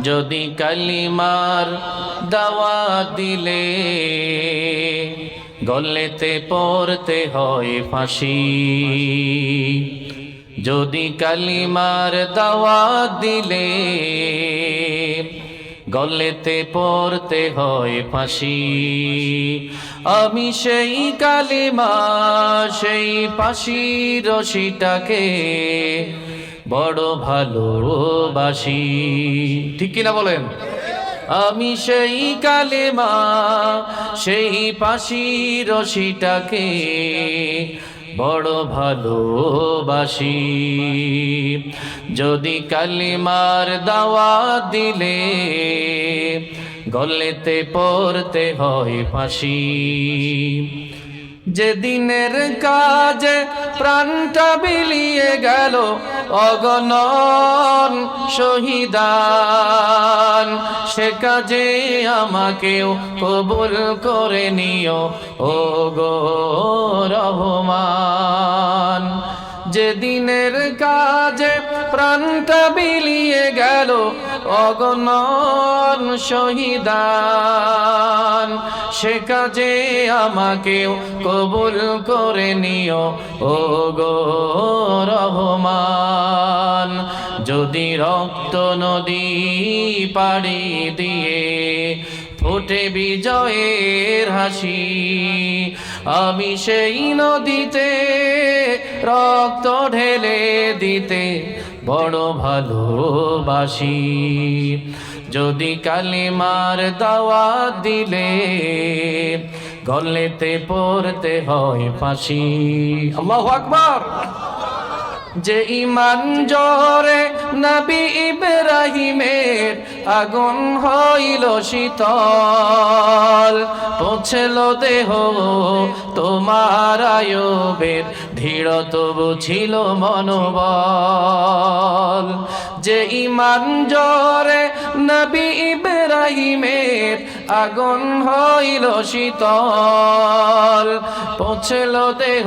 যদি কালিমার দাওয়া দিলে গলেতে পড়তে হয় ফাঁসি। যদি কালিমার দাওয়া দিলে গলেতে পড়তে হয় ফাঁসি। আমি সেই কালিমা, সেই ফাঁসি রশিটাকে বড় ভালোবাসি। ঠিক কিনা বলেন? আমি সেই কালেমা, সেই পাশি রশিটাকে বড় ভালোবাসি। যদি কালিমার দাওয়া দিলে গলেতে পড়তে হয় ফাঁসি। যেদিনের কাজে প্রাণটা বিলিয়ে গেল, অগণন শহীদান। সে কাজে আমাকেও কবুল করে নিও ও গো রহমান যেদিনের কাজে প্রাণটা বিলিয়ে গেল অগণন শহীদান। সে কাজে আমাকেও কবুল করে নিও ও গো রহমান। যদি রক্ত নদী পাড়ি দিয়ে ফোটে বিজয়ের হাসি, আমি সেই নদীতে রক্ত ঢেলে দিতে বড় ভালোবাসি। যদি কালিমার দাওয়া দিলে, গলেতে পড়তে হয় ফাঁসি। আল্লাহু আকবার। যে ইমান জরে নবী ইব্রাহিমের আগুন হইল শীতল, পৌঁছল দেহ তোমার আয়বের দৃঢ় তবু ছিল মনোবল। যে ইমান জরে নবী ইব্রাহিমের আগুন হইল শীতল। পৌঁছল দেহ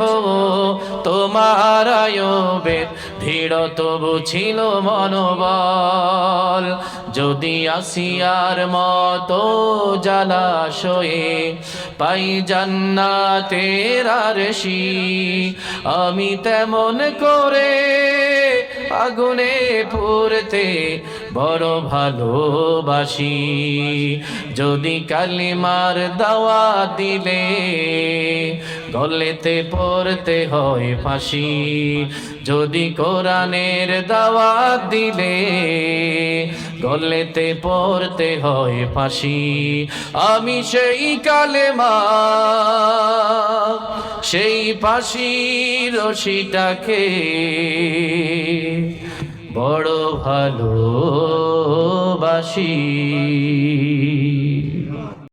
তোমার আয়বের দৃঢ় তবু ছিল মনোবল। যদি আসিয়ার মতো জলাশয়ে পাই জান্নাতের আরশি আমি তেমন করে আগুনে পুরতে বড় ভালোবাসি। যদি কালিমার দাওয়া দিলে, গলেতে পড়তে হয় ফাঁসি। যদি কোরআনের দাওয়া দিলে, গলেতে পড়তে হয় ফাঁসি। আমি সেই কালেমা, সেই ফাঁসি রশিটাকে বড় ভালোবাসি।